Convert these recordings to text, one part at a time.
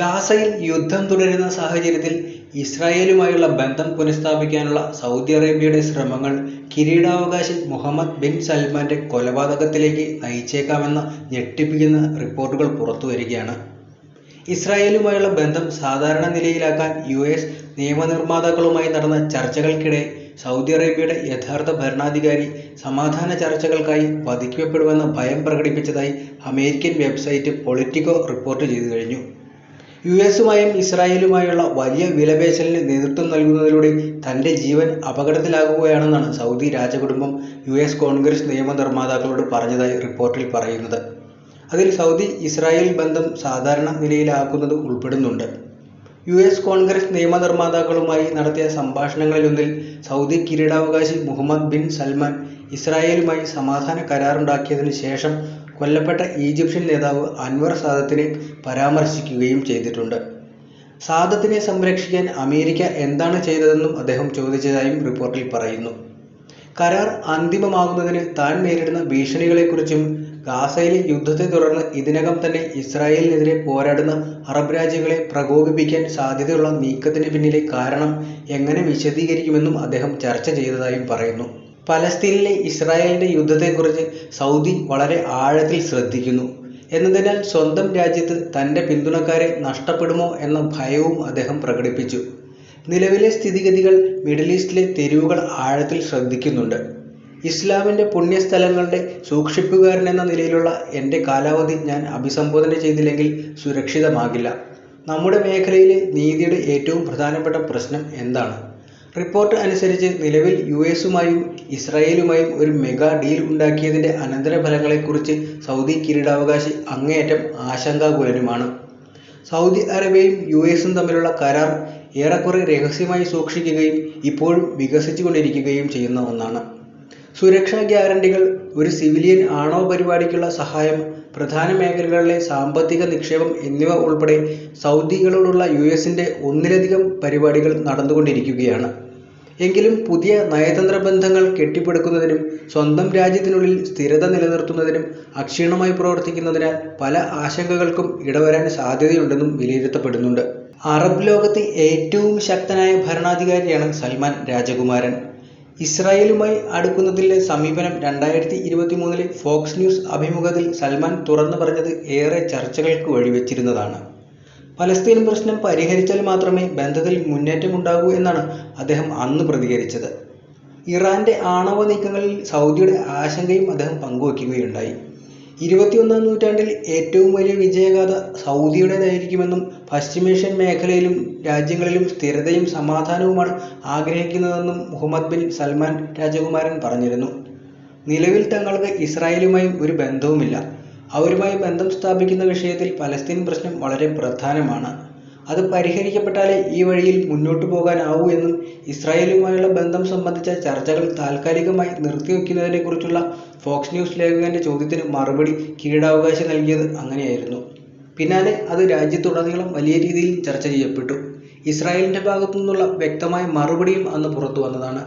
ഗാസയിൽ യുദ്ധം തുടരുന്ന സാഹചര്യത്തിൽ ഇസ്രായേലുമായുള്ള ബന്ധം പുനഃസ്ഥാപിക്കാനുള്ള സൗദി അറേബ്യയുടെ ശ്രമങ്ങൾ കിരീടാവകാശി മുഹമ്മദ് ബിൻ സൽമാന്റെ കൊലപാതകത്തിലേക്ക് നയിച്ചേക്കാമെന്ന ഞെട്ടിപ്പിക്കുന്ന റിപ്പോർട്ടുകൾ പുറത്തുവരികയാണ്. ഇസ്രായേലുമായുള്ള ബന്ധം സാധാരണ നിലയിലാക്കാൻ യു. എസ് നിയമനിർമ്മാതാക്കളുമായി നടന്ന ചർച്ചകൾക്കിടെ സൗദി അറേബ്യയുടെ യഥാർത്ഥ ഭരണാധികാരി സമാധാന ചർച്ചകൾക്കായി വധിക്കപ്പെടുമെന്ന ഭയം പ്രകടിപ്പിച്ചതായി അമേരിക്കൻ വെബ്സൈറ്റ് പൊളിറ്റിക്കോ റിപ്പോർട്ട് ചെയ്തുകഴിഞ്ഞു. യു. എസുമായും ഇസ്രായേലുമായുള്ള വലിയ വിലപേശലിന് നേതൃത്വം നൽകുന്നതിലൂടെ തന്റെ ജീവൻ അപകടത്തിലാകുകയാണെന്നാണ് സൗദി രാജകുടുംബം യു. എസ് കോൺഗ്രസ് നിയമനിർമ്മാതാക്കളോട് പറഞ്ഞതായി റിപ്പോർട്ടിൽ പറയുന്നത്. അതിൽ സൗദി ഇസ്രായേൽ ബന്ധം സാധാരണ നിലയിലാക്കുന്നത് ഉൾപ്പെടുന്നുണ്ട്. യു. എസ് കോൺഗ്രസ് നിയമനിർമ്മാതാക്കളുമായി നടത്തിയ സംഭാഷണങ്ങളിലൊന്നിൽ സൗദി കിരീടാവകാശി മുഹമ്മദ് ബിൻ സൽമാൻ ഇസ്രായേലുമായി സമാധാന കരാറുണ്ടാക്കിയതിനു ശേഷം കൊല്ലപ്പെട്ട ഈജിപ്ഷ്യൻ നേതാവ് അൻവർ സാദത്തിനെ പരാമർശിക്കുകയും ചെയ്തിട്ടുണ്ട്. സാദത്തിനെ സംരക്ഷിക്കാൻ അമേരിക്ക എന്താണ് ചെയ്തതെന്നും അദ്ദേഹം ചോദിച്ചതായും റിപ്പോർട്ടിൽ പറയുന്നു. കരാർ അന്തിമമാകുന്നതിന് താൻ നേരിടുന്ന ഭീഷണികളെക്കുറിച്ചും ഗാസയിലെ യുദ്ധത്തെ തുടർന്ന് ഇതിനകം തന്നെ ഇസ്രായേലിനെതിരെ പോരാടുന്ന അറബ് രാജ്യങ്ങളെ പ്രകോപിപ്പിക്കാൻ സാധ്യതയുള്ള നീക്കത്തിന് പിന്നിലെ കാരണം എങ്ങനെ വിശദീകരിക്കുമെന്നും അദ്ദേഹം ചർച്ച ചെയ്തതായും പറയുന്നു. പലസ്തീനിലെ ഇസ്രായേലിന്റെ യുദ്ധത്തെക്കുറിച്ച് സൗദി വളരെ ആഴത്തിൽ ശ്രദ്ധിക്കുന്നു എന്നതിനാൽ സ്വന്തം രാജ്യത്ത് തന്റെ പിന്തുണക്കാരെ നഷ്ടപ്പെടുമോ എന്ന ഭയവും അദ്ദേഹം പ്രകടിപ്പിച്ചു. നിലവിലെ സ്ഥിതിഗതികൾ മിഡിൽ ഈസ്റ്റിലെ തെരുവുകൾ ആഴത്തിൽ ശ്രദ്ധിക്കുന്നുണ്ട്. ഇസ്ലാമിന്റെ പുണ്യസ്ഥലങ്ങളുടെ സൂക്ഷിപ്പുകാരൻ എന്ന നിലയിലുള്ള എന്റെ കാലാവധി ഞാൻ അഭിസംബോധന ചെയ്തില്ലെങ്കിൽ സുരക്ഷിതമാകില്ല. നമ്മുടെ മേഖലയിലെ നീതിയുടെ ഏറ്റവും പ്രധാനപ്പെട്ട പ്രശ്നം എന്താണ്? റിപ്പോർട്ട് അനുസരിച്ച് നിലവിൽ യു. എസുമായും ഇസ്രായേലുമായും ഒരു മെഗാ ഡീൽ ഉണ്ടാക്കിയതിന്റെ അനന്തരഫലങ്ങളെക്കുറിച്ച് സൗദി കിരീടാവകാശി അങ്ങേയറ്റം ആശങ്കാകുലനുമാണ്. Saudi അറേബ്യയും U. എസും തമ്മിലുള്ള കരാർ ഏറെക്കുറെ രഹസ്യമായി സൂക്ഷിക്കുകയും ഇപ്പോഴും വികസിച്ചുകൊണ്ടിരിക്കുകയും ചെയ്യുന്ന ഒന്നാണ്. സുരക്ഷാ ഗ്യാരണ്ടികൾ, ഒരു സിവിലിയൻ ആണവ പരിപാടിക്കുള്ള സഹായം, പ്രധാന മേഖലകളിലെ സാമ്പത്തിക നിക്ഷേപം എന്നിവ ഉൾപ്പെടെ സൗദികളോടുള്ള യു. എസിന്റെ ഒന്നിലധികം പരിപാടികൾ നടന്നുകൊണ്ടിരിക്കുകയാണ്. എങ്കിലും പുതിയ നയതന്ത്ര ബന്ധങ്ങൾ കെട്ടിപ്പടുക്കുന്നതിനും സ്വന്തം രാജ്യത്തിനുള്ളിൽ സ്ഥിരത നിലനിർത്തുന്നതിനും അക്ഷീണമായി പ്രവർത്തിക്കുന്നതിനാൽ പല ആശങ്കകൾക്കും ഇടവരാൻ സാധ്യതയുണ്ടെന്നും വിലയിരുത്തപ്പെടുന്നുണ്ട്. അറബ് ലോകത്തെ ഏറ്റവും ശക്തനായ ഭരണാധികാരിയാണ് സൽമാൻ രാജകുമാരൻ. ഇസ്രായേലുമായി അടുക്കുന്നതിലെ സമീപനം രണ്ടായിരത്തി ഇരുപത്തി മൂന്നിലെ ഫോക്സ് ന്യൂസ് അഭിമുഖത്തിൽ സൽമാൻ തുറന്നു പറഞ്ഞത് ഏറെ ചർച്ചകൾക്ക് വഴിവെച്ചിരുന്നതാണ്. പലസ്തീൻ പ്രശ്നം പരിഹരിച്ചാൽ മാത്രമേ ബന്ധത്തിൽ മുന്നേറ്റം ഉണ്ടാകൂ എന്നാണ് അദ്ദേഹം അന്ന് പ്രതികരിച്ചത്. ഇറാന്റെ ആണവ നീക്കങ്ങളിൽ സൗദിയുടെ ആശങ്കയും അദ്ദേഹം പങ്കുവെക്കുകയുണ്ടായി. ഇരുപത്തിയൊന്നാം നൂറ്റാണ്ടിൽ ഏറ്റവും വലിയ വിജയഗാഥ സൗദിയുടേതായിരിക്കുമെന്നും പശ്ചിമേഷ്യൻ മേഖലയിലും രാജ്യങ്ങളിലും സ്ഥിരതയും സമാധാനവുമാണ് ആഗ്രഹിക്കുന്നതെന്നും മുഹമ്മദ് ബിൻ സൽമാൻ രാജകുമാരൻ പറഞ്ഞിരുന്നു. നിലവിൽ തങ്ങൾക്ക് ഇസ്രായേലുമായി ഒരു ബന്ധവുമില്ല. അവരുമായി ബന്ധം സ്ഥാപിക്കുന്ന വിഷയത്തിൽ പലസ്തീൻ പ്രശ്നം വളരെ പ്രധാനമാണ്. അത് പരിഹരിക്കപ്പെട്ടാലേ ഈ വഴിയിൽ മുന്നോട്ടു പോകാനാവൂ എന്നും ഇസ്രായേലുമായുള്ള ബന്ധം സംബന്ധിച്ച ചർച്ചകൾ താൽക്കാലികമായി നിർത്തിവെക്കുന്നതിനെക്കുറിച്ചുള്ള ഫോക്സ് ന്യൂസ് ലേഖകന്റെ ചോദ്യത്തിന് മറുപടി കിരീടാവകാശി നൽകിയത് അങ്ങനെയായിരുന്നു. പിന്നാലെ അത് രാജ്യത്തുടനീളം വലിയ രീതിയിൽ ചർച്ച ചെയ്യപ്പെട്ടു. ഇസ്രായേലിന്റെ ഭാഗത്തു നിന്നുള്ള വ്യക്തമായ മറുപടിയും അന്ന് പുറത്തു വന്നതാണ്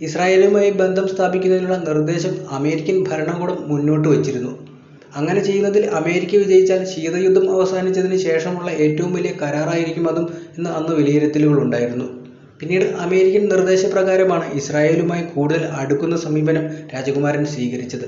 ഇസ്രായേലുമായി ബന്ധം സ്ഥാപിക്കുന്നതിനുള്ള നിർദ്ദേശം അമേരിക്കൻ ഭരണകൂടം മുന്നോട്ട് വച്ചിരുന്നു. അങ്ങനെ ചെയ്യുന്നതിൽ അമേരിക്ക വിജയിച്ചാൽ ശീതയുദ്ധം അവസാനിച്ചതിന് ശേഷമുള്ള ഏറ്റവും വലിയ കരാറായിരിക്കും അതും എന്ന് അന്ന് വിലയിരുത്തലുകളുണ്ടായിരുന്നു പിന്നീട് അമേരിക്കൻ നിർദ്ദേശപ്രകാരമാണ് ഇസ്രായേലുമായി കൂടുതൽ അടുക്കുന്ന സമീപനം രാജകുമാരൻ സ്വീകരിച്ചത്.